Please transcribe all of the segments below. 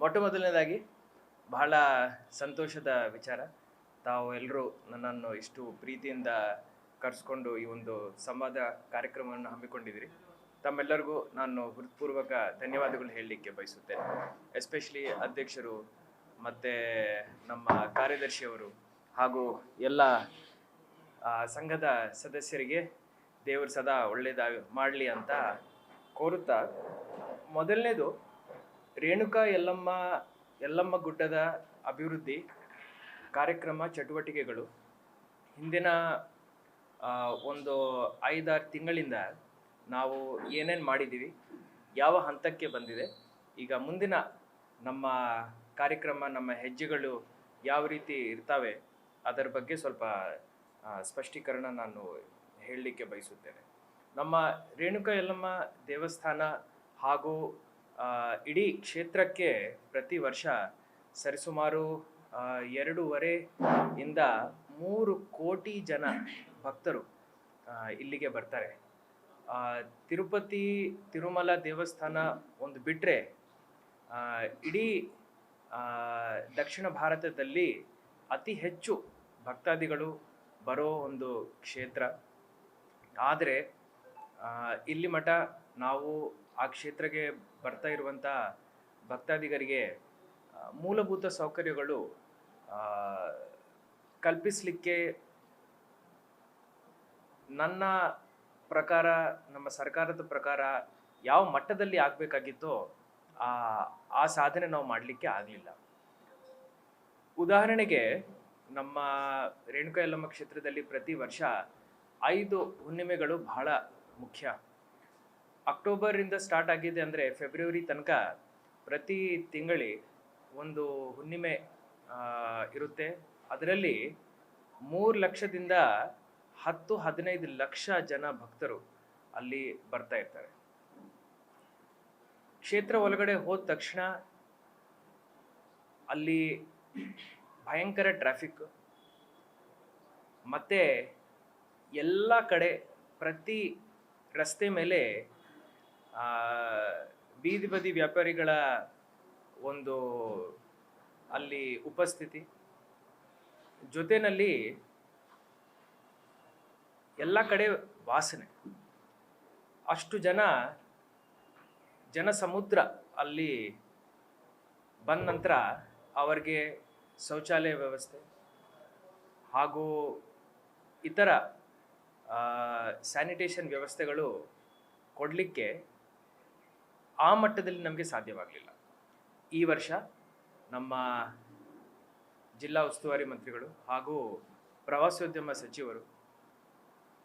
ಮೊಟ್ಟ ಮೊದಲನೇದಾಗಿ ಬಹಳ ಸಂತೋಷದ ವಿಚಾರ. ತಾವು ಎಲ್ಲರೂ ನನ್ನನ್ನು ಇಷ್ಟು ಪ್ರೀತಿಯಿಂದ ಕರೆಸ್ಕೊಂಡು ಈ ಒಂದು ಸಂವಾದ ಕಾರ್ಯಕ್ರಮವನ್ನು ಹಮ್ಮಿಕೊಂಡಿದ್ದೀರಿ. ತಮ್ಮೆಲ್ಲರಿಗೂ ನಾನು ಹೃತ್ಪೂರ್ವಕ ಧನ್ಯವಾದಗಳು ಹೇಳಲಿಕ್ಕೆ ಬಯಸುತ್ತೇನೆ. ಎಸ್ಪೆಷಲಿ ಅಧ್ಯಕ್ಷರು, ಮತ್ತು ನಮ್ಮ ಕಾರ್ಯದರ್ಶಿಯವರು ಹಾಗೂ ಎಲ್ಲ ಸಂಘದ ಸದಸ್ಯರಿಗೆ ದೇವರು ಸದಾ ಒಳ್ಳೆಯದಾಗಿ ಮಾಡಲಿ ಅಂತ ಕೋರುತ್ತಾ, ಮೊದಲನೇದು ರೇಣುಕಾ ಯಲ್ಲಮ್ಮ ಯಲ್ಲಮ್ಮ ಗುಡ್ಡದ ಅಭಿವೃದ್ಧಿ ಕಾರ್ಯಕ್ರಮ ಚಟುವಟಿಕೆಗಳು. ಹಿಂದಿನ ಒಂದು ಐದಾರು ತಿಂಗಳಿಂದ ನಾವು ಏನೇನು ಮಾಡಿದ್ದೀವಿ ಯಾವ ಹಂತಕ್ಕೆ ಬಂದಿದೆ, ಈಗ ಮುಂದಿನ ನಮ್ಮ ಕಾರ್ಯಕ್ರಮ, ನಮ್ಮ ಹೆಜ್ಜೆಗಳು ಯಾವ ರೀತಿ ಇರ್ತವೆ, ಅದರ ಬಗ್ಗೆ ಸ್ವಲ್ಪ ಸ್ಪಷ್ಟೀಕರಣ ನಾನು ಹೇಳಲಿಕ್ಕೆ ಬಯಸುತ್ತೇನೆ. ನಮ್ಮ ರೇಣುಕಾ ಯಲ್ಲಮ್ಮ ದೇವಸ್ಥಾನ ಹಾಗೂ ಇಡೀ ಕ್ಷೇತ್ರಕ್ಕೆ ಪ್ರತಿ ವರ್ಷ ಸರಿಸುಮಾರು ಎರಡೂವರೆ ಇಂದ ಮೂರು ಕೋಟಿ ಜನ ಭಕ್ತರು ಇಲ್ಲಿಗೆ ಬರ್ತಾರೆ. ತಿರುಪತಿ, ತಿರುಮಲ ದೇವಸ್ಥಾನ ಒಂದು ಬಿಟ್ಟರೆ ಇಡೀ ದಕ್ಷಿಣ ಭಾರತದಲ್ಲಿ ಅತಿ ಹೆಚ್ಚು ಭಕ್ತಾದಿಗಳು ಬರೋ ಒಂದು ಕ್ಷೇತ್ರ. ಆದರೆ ಇಲ್ಲಿ ಮಠ ನಾವು ಆ ಕ್ಷೇತ್ರಕ್ಕೆ ಬರ್ತಾ ಇರುವಂಥ ಭಕ್ತಾದಿಗರಿಗೆ ಮೂಲಭೂತ ಸೌಕರ್ಯಗಳು ಕಲ್ಪಿಸಲಿಕ್ಕೆ ನನ್ನ ಪ್ರಕಾರ, ನಮ್ಮ ಸರ್ಕಾರದ ಪ್ರಕಾರ ಯಾವ ಮಟ್ಟದಲ್ಲಿ ಆಗಬೇಕಾಗಿತ್ತೋ ಆ ಆ ಸಾಧನೆ ನಾವು ಮಾಡಲಿಕ್ಕೆ ಆಗಲಿಲ್ಲ. ಉದಾಹರಣೆಗೆ, ನಮ್ಮ ರೇಣುಕಾ ಯಲ್ಲಮ್ಮ ಕ್ಷೇತ್ರದಲ್ಲಿ ಪ್ರತಿ ವರ್ಷ ಐದು ಹುಣ್ಣಿಮೆಗಳು ಬಹಳ ಮುಖ್ಯ. ಅಕ್ಟೋಬರಿಂದ ಸ್ಟಾರ್ಟ್ ಆಗಿದೆ ಅಂದರೆ ಫೆಬ್ರವರಿ ತನಕ ಪ್ರತಿ ತಿಂಗಳಿ ಒಂದು ಹುಣ್ಣಿಮೆ ಇರುತ್ತೆ. ಅದರಲ್ಲಿ ಮೂರು ಲಕ್ಷದಿಂದ ಹತ್ತು ಹದಿನೈದು ಲಕ್ಷ ಜನ ಭಕ್ತರು ಅಲ್ಲಿ ಬರ್ತಾ ಇರ್ತಾರೆ. ಕ್ಷೇತ್ರ ಒಳಗಡೆ ಹೋದ ತಕ್ಷಣ ಅಲ್ಲಿ ಭಯಂಕರ ಟ್ರಾಫಿಕ್. ಮತ್ತೆ ಎಲ್ಲ ಕಡೆ ಪ್ರತಿ ರಸ್ತೆ ಮೇಲೆ ಬೀದಿ ಬದಿ ವ್ಯಾಪಾರಿಗಳ ಒಂದು ಅಲ್ಲಿ ಉಪಸ್ಥಿತಿ. ಜೊತೆನಲ್ಲಿ ಎಲ್ಲ ಕಡೆ ವಾಸನೆ. ಅಷ್ಟು ಜನ ಜನ ಸಮುದ್ರ ಅಲ್ಲಿ ಬಂದ ನಂತರ ಅವರಿಗೆ ಶೌಚಾಲಯ ವ್ಯವಸ್ಥೆ ಹಾಗೂ ಇತರ ಸ್ಯಾನಿಟೇಷನ್ ವ್ಯವಸ್ಥೆಗಳು ಕೊಡಲಿಕ್ಕೆ ಆ ಮಟ್ಟದಲ್ಲಿ ನಮಗೆ ಸಾಧ್ಯವಾಗಲಿಲ್ಲ. ಈ ವರ್ಷ ನಮ್ಮ ಜಿಲ್ಲಾ ಉಸ್ತುವಾರಿ ಮಂತ್ರಿಗಳು ಹಾಗೂ ಪ್ರವಾಸೋದ್ಯಮ ಸಚಿವರು,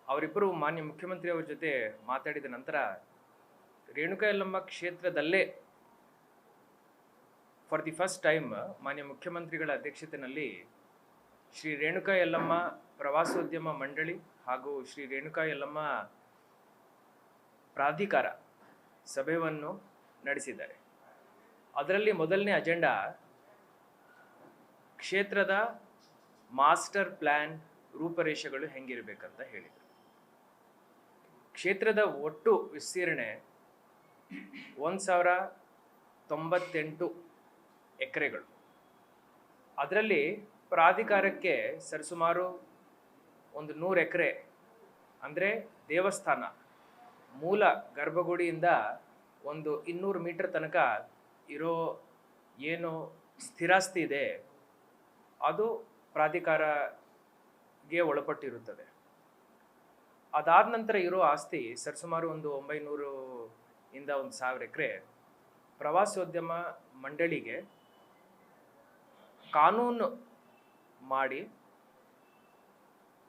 ಅವರಿಬ್ಬರು ಮಾನ್ಯ ಮುಖ್ಯಮಂತ್ರಿ ಅವರ ಜೊತೆ ಮಾತಾಡಿದ ನಂತರ ರೇಣುಕಾ ಯಲ್ಲಮ್ಮ ಕ್ಷೇತ್ರದಲ್ಲೇ ಫಾರ್ ದಿ ಫಸ್ಟ್ ಟೈಮ್ ಮಾನ್ಯ ಮುಖ್ಯಮಂತ್ರಿಗಳ ಅಧ್ಯಕ್ಷತೆಯಲ್ಲಿ ಶ್ರೀ ರೇಣುಕಾ ಯಲ್ಲಮ್ಮ ಪ್ರವಾಸೋದ್ಯಮ ಮಂಡಳಿ ಹಾಗೂ ಶ್ರೀ ರೇಣುಕಾ ಯಲ್ಲಮ್ಮ ಪ್ರಾಧಿಕಾರ ಸಭೆಯನ್ನು ನಡೆಸಿದ್ದಾರೆ. ಅದರಲ್ಲಿ ಮೊದಲನೇ ಅಜೆಂಡಾ ಕ್ಷೇತ್ರದ ಮಾಸ್ಟರ್ ಪ್ಲ್ಯಾನ್ ರೂಪರೇಷೆಗಳು ಹೆಂಗಿರಬೇಕಂತ ಹೇಳಿದರು. ಕ್ಷೇತ್ರದ ಒಟ್ಟು ವಿಸ್ತೀರ್ಣೆ ಒಂದು ಸಾವಿರ ತೊಂಬತ್ತೆಂಟು ಎಕರೆಗಳು. ಅದರಲ್ಲಿ ಪ್ರಾಧಿಕಾರಕ್ಕೆ ಸರಿಸುಮಾರು ಒಂದು ನೂರು ಎಕರೆ ಅಂದರೆ ದೇವಸ್ಥಾನ ಮೂಲ ಗರ್ಭಗುಡಿಯಿಂದ ಒಂದು ಇನ್ನೂರು ಮೀಟರ್ ತನಕ ಇರೋ ಏನು ಸ್ಥಿರಾಸ್ತಿ ಇದೆ, ಅದು ಪ್ರಾಧಿಕಾರಗೆ ಒಳಪಟ್ಟಿರುತ್ತದೆ. ಅದಾದ ನಂತರ ಇರೋ ಆಸ್ತಿ ಸರಿಸುಮಾರು ಒಂದು ಒಂಬೈನೂರು ಇಂದ ಒಂದು ಸಾವಿರ ಎಕರೆ ಪ್ರವಾಸೋದ್ಯಮ ಮಂಡಳಿಗೆ ಕಾನೂನು ಮಾಡಿ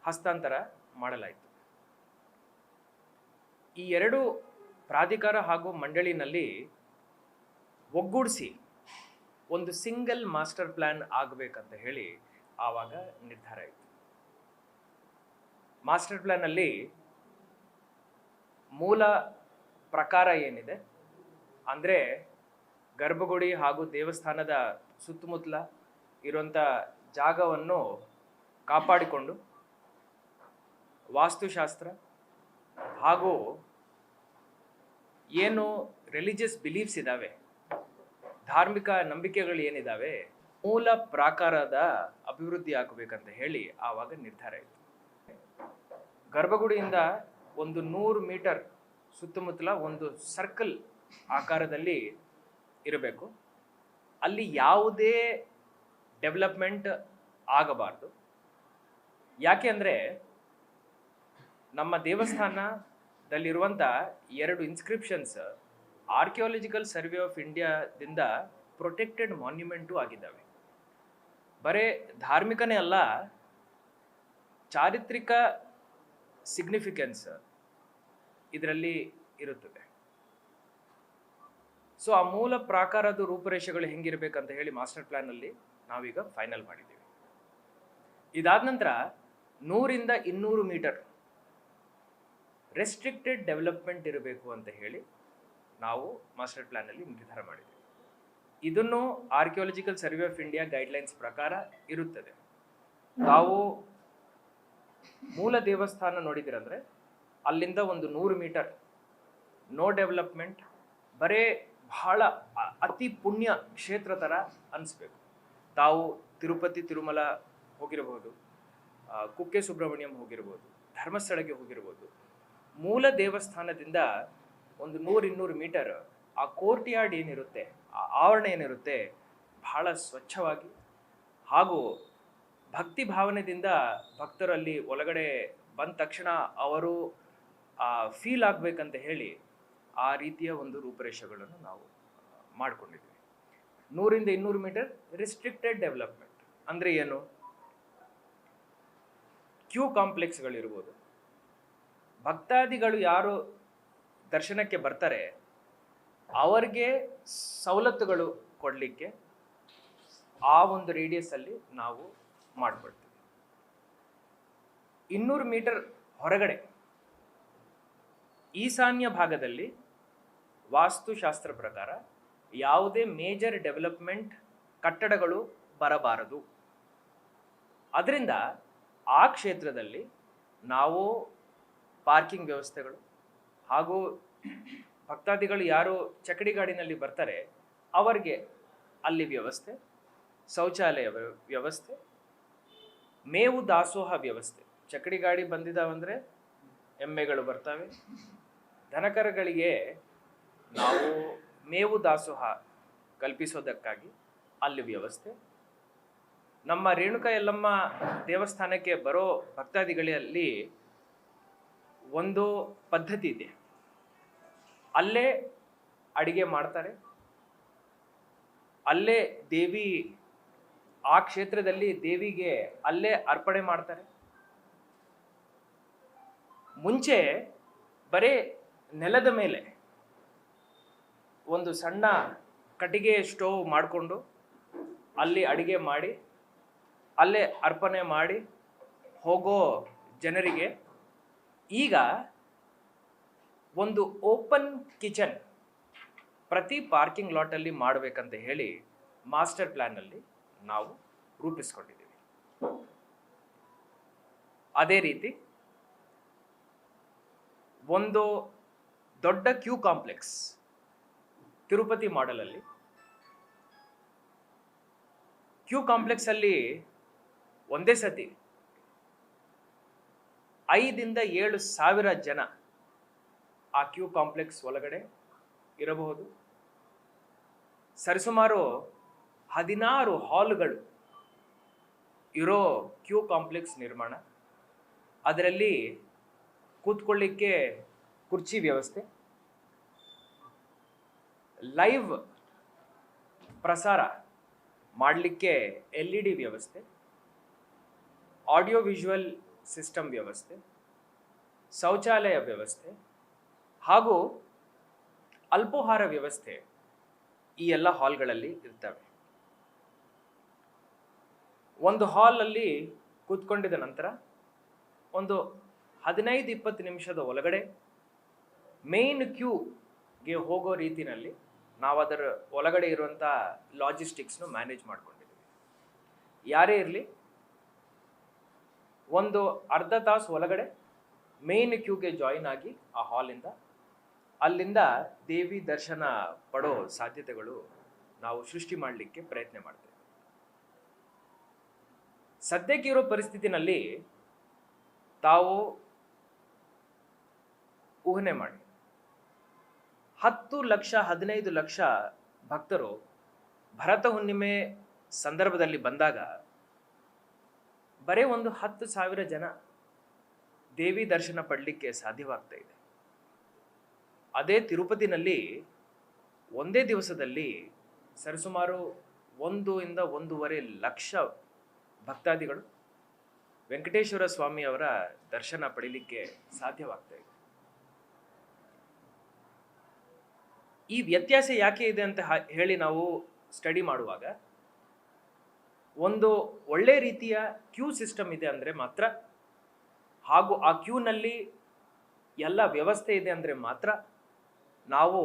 ಹಸ್ತಾಂತರ ಮಾಡಲಾಯಿತು. ಈ ಎರಡು ಪ್ರಾಧಿಕಾರ ಹಾಗೂ ಮಂಡಳಿನಲ್ಲಿ ಒಗ್ಗೂಡಿಸಿ ಒಂದು ಸಿಂಗಲ್ ಮಾಸ್ಟರ್ ಪ್ಲ್ಯಾನ್ ಆಗಬೇಕಂತ ಹೇಳಿ ಆವಾಗ ನಿರ್ಧಾರ ಆಯಿತು. ಮಾಸ್ಟರ್ ಪ್ಲ್ಯಾನಲ್ಲಿ ಮೂಲ ಪ್ರಕಾರ ಏನಿದೆ? ಅಂದರೆ ಗರ್ಭಗುಡಿ ಹಾಗೂ ದೇವಸ್ಥಾನದ ಸುತ್ತಮುತ್ತಲ ಇರುವಂಥ ಜಾಗವನ್ನು ಕಾಪಾಡಿಕೊಂಡು ವಾಸ್ತುಶಾಸ್ತ್ರ ಹಾಗೂ ಏನು ರಿಲಿಜಿಯಸ್ ಬಿಲೀಫ್ಸ್ ಇದ್ದಾವೆ ಧಾರ್ಮಿಕ ನಂಬಿಕೆಗಳು ಏನಿದಾವೆ, ಮೂಲ ಪ್ರಾಕಾರದ ಅಭಿವೃದ್ಧಿ ಆಗಬೇಕಂತ ಹೇಳಿ ಆವಾಗ ನಿರ್ಧಾರ ಇತ್ತು. ಗರ್ಭಗುಡಿಯಿಂದ ಒಂದು ನೂರು ಮೀಟರ್ ಸುತ್ತಮುತ್ತಲ ಒಂದು ಸರ್ಕಲ್ ಆಕಾರದಲ್ಲಿ ಇರಬೇಕು. ಅಲ್ಲಿ ಯಾವುದೇ ಡೆವಲಪ್ಮೆಂಟ್ ಆಗಬಾರ್ದು. ಯಾಕೆ ಅಂದರೆ ನಮ್ಮ ದೇವಸ್ಥಾನದಲ್ಲಿರುವಂಥ ಎರಡು ಇನ್ಸ್ಕ್ರಿಪ್ಷನ್ಸ್ ಆರ್ಕಿಯಾಲಜಿಕಲ್ ಸರ್ವೆ ಆಫ್ ಇಂಡಿಯಾದಿಂದ ಪ್ರೊಟೆಕ್ಟೆಡ್ ಮಾನ್ಯುಮೆಂಟು ಆಗಿದ್ದಾವೆ. ಬರೇ ಧಾರ್ಮಿಕನೇ ಅಲ್ಲ, ಚಾರಿತ್ರಿಕ ಸಿಗ್ನಿಫಿಕೆನ್ಸ್ ಇದರಲ್ಲಿ ಇರುತ್ತದೆ. ಸೊ ಆ ಮೂಲ ಪ್ರಾಕಾರದ ರೂಪುರೇಷೆಗಳು ಹೆಂಗಿರಬೇಕಂತ ಹೇಳಿ ಮಾಸ್ಟರ್ ಪ್ಲಾನಲ್ಲಿ ನಾವೀಗ ಫೈನಲ್ ಮಾಡಿದ್ದೀವಿ. ಇದಾದ ನಂತರ ನೂರಿಂದ ಇನ್ನೂರು ಮೀಟರ್ ರೆಸ್ಟ್ರಿಕ್ಟೆಡ್ ಡೆವಲಪ್ಮೆಂಟ್ ಇರಬೇಕು ಅಂತ ಹೇಳಿ ನಾವು ಮಾಸ್ಟರ್ ಪ್ಲ್ಯಾನಲ್ಲಿ ನಿರ್ಧಾರ ಮಾಡಿದ್ದೀವಿ ಇದನ್ನು archaeological survey of India guidelines ಪ್ರಕಾರ ಇರುತ್ತದೆ. ತಾವು ಮೂಲ ದೇವಸ್ಥಾನ ನೋಡಿದಿರಂದ್ರೆ ಅಲ್ಲಿಂದ ಒಂದು ನೂರು ಮೀಟರ್ ನೋ ಡೆವಲಪ್ಮೆಂಟ್ ಬರೇ ಬಹಳ ಅತಿ ಪುಣ್ಯ ಕ್ಷೇತ್ರ ಥರ ಅನಿಸ್ಬೇಕು. ತಾವು ತಿರುಪತಿ, ತಿರುಮಲ ಹೋಗಿರಬಹುದು ಕುಕ್ಕೆ ಸುಬ್ರಹ್ಮಣ್ಯಂ ಹೋಗಿರ್ಬೋದು, ಧರ್ಮಸ್ಥಳಕ್ಕೆ ಹೋಗಿರ್ಬೋದು ಮೂಲ ದೇವಸ್ಥಾನದಿಂದ ಒಂದು ನೂರು ಇನ್ನೂರು ಮೀಟರ್ ಆ ಕೋರ್ಟ್ ಯಾರ್ಡ್ ಏನಿರುತ್ತೆ, ಆ ಆವರಣ ಏನಿರುತ್ತೆ ಬಹಳ ಸ್ವಚ್ಛವಾಗಿ ಹಾಗೂ ಭಕ್ತಿ ಭಾವನೆದಿಂದ ಭಕ್ತರಲ್ಲಿ ಒಳಗಡೆ ಬಂದ ತಕ್ಷಣ ಅವರು ಫೀಲ್ ಆಗಬೇಕಂತ ಹೇಳಿ ಆ ರೀತಿಯ ಒಂದು ರೂಪರೇಷೆಗಳನ್ನು ನಾವು ಮಾಡಿಕೊಂಡಿದ್ವಿ. ನೂರಿಂದ ಇನ್ನೂರು ಮೀಟರ್ ರಿಸ್ಟ್ರಿಕ್ಟೆಡ್ ಡೆವಲಪ್ಮೆಂಟ್ ಅಂದರೆ ಏನು? ಕ್ಯೂ ಕಾಂಪ್ಲೆಕ್ಸ್ಗಳಿರ್ಬೋದು ಭಕ್ತಾದಿಗಳು ಯಾರು ದರ್ಶನಕ್ಕೆ ಬರ್ತಾರೆ, ಅವರಿಗೆ ಸವಲತ್ತುಗಳು ಕೊಡಲಿಕ್ಕೆ ಆ ಒಂದು ರೇಡಿಯಸ್ ಅಲ್ಲಿ ನಾವು ಮಾಡ್ಬಿಡ್ತೀವಿ ಇನ್ನೂರು ಮೀಟರ್ ಹೊರಗಡೆ, ಈಶಾನ್ಯ ಭಾಗದಲ್ಲಿ ವಾಸ್ತುಶಾಸ್ತ್ರ ಪ್ರಕಾರ ಯಾವುದೇ ಮೇಜರ್ ಡೆವಲಪ್ಮೆಂಟ್ ಕಟ್ಟಡಗಳು ಬರಬಾರದು. ಅದರಿಂದ ಆ ಕ್ಷೇತ್ರದಲ್ಲಿ ನಾವು ಪಾರ್ಕಿಂಗ್ ವ್ಯವಸ್ಥೆಗಳು. ಹಾಗೂ ಭಕ್ತಾದಿಗಳು ಯಾರು ಚಕಡಿ ಗಾಡಿನಲ್ಲಿ ಬರ್ತಾರೆ, ಅವರಿಗೆ ಅಲ್ಲಿ ವ್ಯವಸ್ಥೆ, ಶೌಚಾಲಯ ವ್ಯ- ವ್ಯವಸ್ಥೆ, ಮೇವು ದಾಸೋಹ ವ್ಯವಸ್ಥೆ. ಚಕಡಿ ಗಾಡಿ ಬಂದಿದ್ದಾವಂದರೆ ಎಮ್ಮೆಗಳು ಬರ್ತವೆ. ದನಕರಗಳಿಗೆ ನಾವು ಮೇವು ದಾಸೋಹ ಕಲ್ಪಿಸೋದಕ್ಕಾಗಿ ಅಲ್ಲಿ ವ್ಯವಸ್ಥೆ. ನಮ್ಮ ರೇಣುಕ ಎಲ್ಲಮ್ಮ ದೇವಸ್ಥಾನಕ್ಕೆ ಬರೋ ಭಕ್ತಾದಿಗಳಲ್ಲಿ ಒಂದು ಪದ್ಧತಿ ಇದೆ. ಅಲ್ಲೇ ಅಡಿಗೆ ಮಾಡ್ತಾರೆ. ಅಲ್ಲೇ ದೇವಿ ಆ ಕ್ಷೇತ್ರದಲ್ಲಿ ದೇವಿಗೆ ಅಲ್ಲೇ ಅರ್ಪಣೆ ಮಾಡ್ತಾರೆ. ಮುಂಚೆ ಬರೇ ನೆಲದ ಮೇಲೆ ಒಂದು ಸಣ್ಣ ಕಟ್ಟಿಗೆ ಸ್ಟೋವ್ ಮಾಡಿಕೊಂಡು ಅಲ್ಲಿ ಅಡಿಗೆ ಮಾಡಿ, ಅಲ್ಲೇ ಅರ್ಪಣೆ ಮಾಡಿ ಹೋಗೋ ಜನರಿಗೆ ಈಗ ಒಂದು ಓಪನ್ ಕಿಚನ್ ಪ್ರತಿ ಪಾರ್ಕಿಂಗ್ ಲಾಟಲ್ಲಿ ಮಾಡಬೇಕಂತ ಹೇಳಿ ಮಾಸ್ಟರ್ ಪ್ಲ್ಯಾನಲ್ಲಿ ನಾವು ರೂಪಿಸ್ಕೊಂಡಿದ್ದೀವಿ. ಅದೇ ರೀತಿ ಒಂದು ದೊಡ್ಡ ಕ್ಯೂ ಕಾಂಪ್ಲೆಕ್ಸ್ ತಿರುಪತಿ ಮಾಡಲಲ್ಲಿ ಕ್ಯೂ ಕಾಂಪ್ಲೆಕ್ಸಲ್ಲಿ ಒಂದೇ ಸತಿ ಐದಿಂದ ಏಳು ಸಾವಿರ ಜನ ಆ ಕ್ಯೂ ಕಾಂಪ್ಲೆಕ್ಸ್ ಒಳಗಡೆ ಇರಬಹುದು. ಸರಿಸುಮಾರು ಹದಿನಾರು ಹಾಲ್ಗಳು ಇರೋ ಕ್ಯೂ ಕಾಂಪ್ಲೆಕ್ಸ್ ನಿರ್ಮಾಣ. ಅದರಲ್ಲಿ ಕೂತ್ಕೊಳ್ಳಿಕ್ಕೆ ಕುರ್ಚಿ ವ್ಯವಸ್ಥೆ, ಲೈವ್ ಪ್ರಸಾರ ಮಾಡಲಿಕ್ಕೆ ಎಲ್ ಇ ಡಿ ವ್ಯವಸ್ಥೆ, ಆಡಿಯೋ ವಿಜುವಲ್ ಸಿಸ್ಟಮ್ ವ್ಯವಸ್ಥೆ, ಶೌಚಾಲಯ ವ್ಯವಸ್ಥೆ ಹಾಗೂ ಅಲ್ಪೋಹಾರ ವ್ಯವಸ್ಥೆ ಈ ಎಲ್ಲ ಹಾಲ್ಗಳಲ್ಲಿ ಇರ್ತವೆ. ಒಂದು ಹಾಲಲ್ಲಿ ಕೂತ್ಕೊಂಡಿದ ನಂತರ ಒಂದು ಹದಿನೈದು ಇಪ್ಪತ್ತು ನಿಮಿಷದ ಒಳಗಡೆ ಮೇನ್ ಕ್ಯೂಗೆ ಹೋಗೋ ರೀತಿನಲ್ಲಿ ನಾವು ಅದರ ಒಳಗಡೆ ಇರುವಂಥ ಲಾಜಿಸ್ಟಿಕ್ಸ್ನು ಮ್ಯಾನೇಜ್ ಮಾಡ್ಕೊಂಡಿದ್ದೀವಿ. ಯಾರೇ ಇರಲಿ ಒಂದು ಅರ್ಧ ತಾಸು ಒಳಗಡೆ ಮೇನ್ ಕ್ಯೂಗೆ ಜಾಯಿನ್ ಆಗಿ ಆ ಹಾಲಿಂದ ಅಲ್ಲಿಂದ ದೇವಿ ದರ್ಶನ ಪಡೋ ಸಾಧ್ಯತೆಗಳು ನಾವು ಸೃಷ್ಟಿ ಮಾಡಲಿಕ್ಕೆ ಪ್ರಯತ್ನ ಮಾಡ್ತೇವೆ. ಸದ್ಯಕ್ಕಿರೋ ಪರಿಸ್ಥಿತಿನಲ್ಲಿ ತಾವು ಊಹನೆ ಮಾಡಿ. ಹತ್ತು ಲಕ್ಷ, ಹದಿನೈದು ಲಕ್ಷ ಭಕ್ತರು ಭರತ ಹುಣ್ಣಿಮೆ ಸಂದರ್ಭದಲ್ಲಿ ಬಂದಾಗ ಬರೀ ಒಂದು ಹತ್ತು ಸಾವಿರ ಜನ ದೇವಿ ದರ್ಶನ ಪಡಲಿಕ್ಕೆ ಸಾಧ್ಯವಾಗ್ತಾ ಇದೆ. ಅದೇ ತಿರುಪತಿನಲ್ಲಿ ಒಂದೇ ದಿವಸದಲ್ಲಿ ಸರಿಸುಮಾರು ಒಂದು ಇಂದ ಒಂದೂವರೆ ಲಕ್ಷ ಭಕ್ತಾದಿಗಳು ವೆಂಕಟೇಶ್ವರ ಸ್ವಾಮಿಯವರ ದರ್ಶನ ಪಡೀಲಿಕ್ಕೆ ಸಾಧ್ಯವಾಗ್ತಾ ಇದೆ. ಈ ವ್ಯತ್ಯಾಸ ಯಾಕೆ ಇದೆ ಅಂತ ಹೇಳಿ ನಾವು ಸ್ಟಡಿ ಮಾಡುವಾಗ ಒಂದು ಒಳ್ಳೆ ರೀತಿಯ ಕ್ಯೂ ಸಿಸ್ಟಮ್ ಇದೆ ಅಂದರೆ ಮಾತ್ರ, ಹಾಗೂ ಆ ಕ್ಯೂನಲ್ಲಿ ಎಲ್ಲ ವ್ಯವಸ್ಥೆ ಇದೆ ಅಂದರೆ ಮಾತ್ರ ನಾವು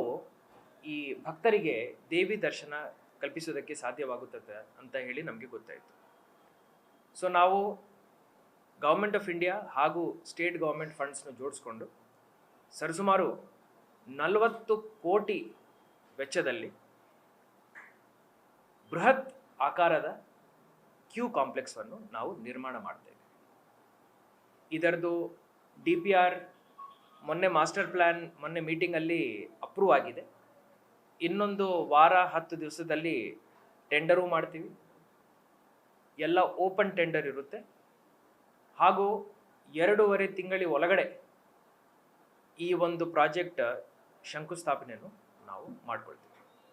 ಈ ಭಕ್ತರಿಗೆ ದೇವಿ ದರ್ಶನ ಕಲ್ಪಿಸೋದಕ್ಕೆ ಸಾಧ್ಯವಾಗುತ್ತದೆ ಅಂತ ಹೇಳಿ ನಮಗೆ ಗೊತ್ತಾಯಿತು. ಸೊ ನಾವು ಗೌರ್ಮೆಂಟ್ ಆಫ್ ಇಂಡಿಯಾ ಹಾಗೂ ಸ್ಟೇಟ್ ಗೌರ್ಮೆಂಟ್ ಫಂಡ್ಸ್ನ ಜೋಡಿಸ್ಕೊಂಡು ಸರಿಸುಮಾರು ನಲವತ್ತು ಕೋಟಿ ವೆಚ್ಚದಲ್ಲಿ ಬೃಹತ್ ಆಕಾರದ ಕ್ಯೂ ಕಾಂಪ್ಲೆಕ್ಸನ್ನು ನಾವು ನಿರ್ಮಾಣ ಮಾಡ್ತೇವೆ ಇದರದು ಡಿ ಪಿ ಆರ್ ಮೊನ್ನೆ ಮಾಸ್ಟರ್ ಪ್ಲ್ಯಾನ್ ಮೊನ್ನೆ ಮೀಟಿಂಗಲ್ಲಿ ಅಪ್ರೂವ್ ಆಗಿದೆ. ಇನ್ನೊಂದು ವಾರ ಹತ್ತು ದಿವಸದಲ್ಲಿ ಟೆಂಡರು ಮಾಡ್ತೀವಿ. ಎಲ್ಲ ಓಪನ್ ಟೆಂಡರ್ ಇರುತ್ತೆ. ಹಾಗೂ ಎರಡೂವರೆ ತಿಂಗಳ ಒಳಗಡೆ ಈ ಒಂದು ಪ್ರಾಜೆಕ್ಟ್ ಶಂಕುಸ್ಥಾಪನೆಯನ್ನು ನಾವು ಮಾಡ್ಕೊಳ್ತೀವಿ.